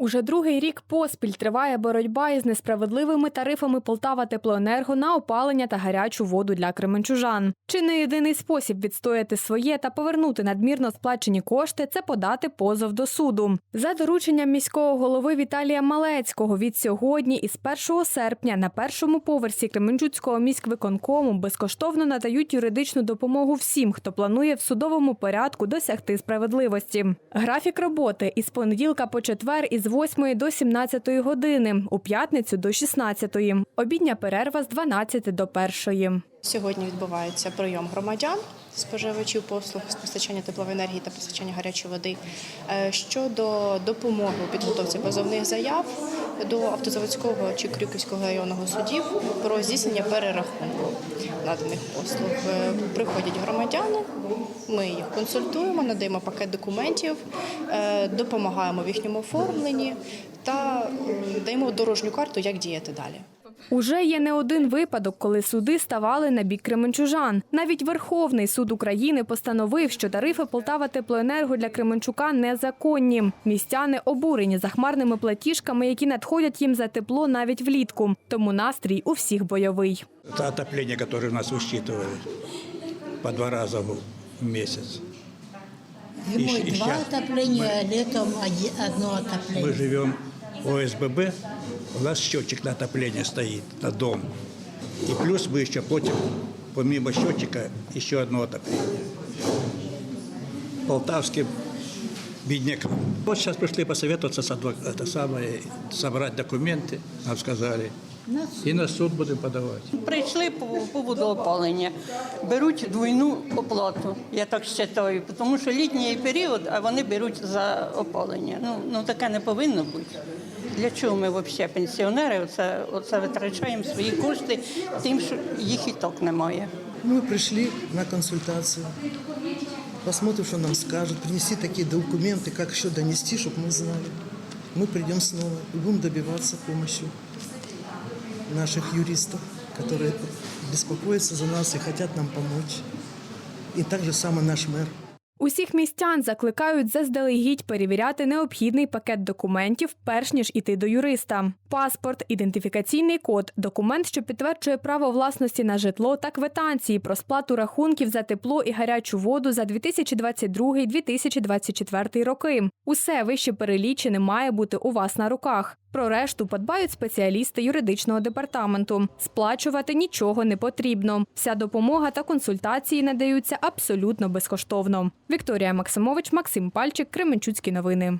Уже другий рік поспіль триває боротьба із несправедливими тарифами Полтава Теплоенерго на опалення та гарячу воду для кременчужан. Чи не єдиний спосіб відстояти своє та повернути надмірно сплачені кошти це подати позов до суду. За дорученням міського голови Віталія Малецького від сьогодні із 1 серпня на першому поверсі Кременчуцького міськвиконкому безкоштовно надають юридичну допомогу всім, хто планує в судовому порядку досягти справедливості. Графік роботи із понеділка по четвер із 8 до 17 години, у п'ятницю до 16. Обідня перерва з 12 до 1. Сьогодні відбувається прийом громадян, споживачів послуг з постачання теплової енергії та постачання гарячої води е, щодо допомоги у підготовці позовних заяв до автозаводського чи Крюківського районного судів про здійснення перерахунку наданих послуг. Е, Приходять громадяни, ми їх консультуємо, надаємо пакет документів, е, допомагаємо в їхньому оформленні та даємо дорожню карту, як діяти далі. Уже є не один випадок, коли суди ставали на бік кременчужан. Навіть Верховний суд України постановив, що тарифи Полтава Теплоенерго для Кременчука незаконні. Містяни обурені захмарними платіжками, які надходять їм за тепло навіть влітку. Тому настрій у всіх бойовий. Это отопление, которое у нас высчитывали по два раза в месяц. Зимой И щ- и два щас отопления, а летом оди- одно Мы отопление. живем в ОСББ, у нас счетчик на отопление стоит, на дом. И плюс мы еще платим, помимо счетчика, еще одно отопление. Полтавским беднякам. Вот сейчас пришли посоветоваться с адвок- это самое, собрать документы, нам сказали. И на суд будем подавать. Прийшли по поводу опалення, беруть двойну оплату, я так вважаю, тому що літній період, а вони беруть за опалення. Ну, ну таке не повинно бути. Для чого ми взагалі пенсіонери оце, оце витрачаємо свої кошти тим, що їх і так немає. Мы пришли на консультацию. Посмотрим, что нам скажут. Принести такие документы, как еще донести, чтобы мы знали. Мы придем снова и будем добиваться помощи наших юристов, которые беспокоятся за нас и хотят нам помочь. И также само наш мэр. Усіх містян закликають заздалегідь перевіряти необхідний пакет документів, перш ніж іти до юриста. Паспорт, ідентифікаційний код, документ, що підтверджує право власності на житло та квитанції про сплату рахунків за тепло і гарячу воду за 2022-2024 роки. Усе вище перелічене має бути у вас на руках. Про решту подбають спеціалісти юридичного департаменту. Сплачувати нічого не потрібно. Вся допомога та консультації надаються абсолютно безкоштовно. Вікторія Максимович, Максим Пальчик, Кременчуцькі новини.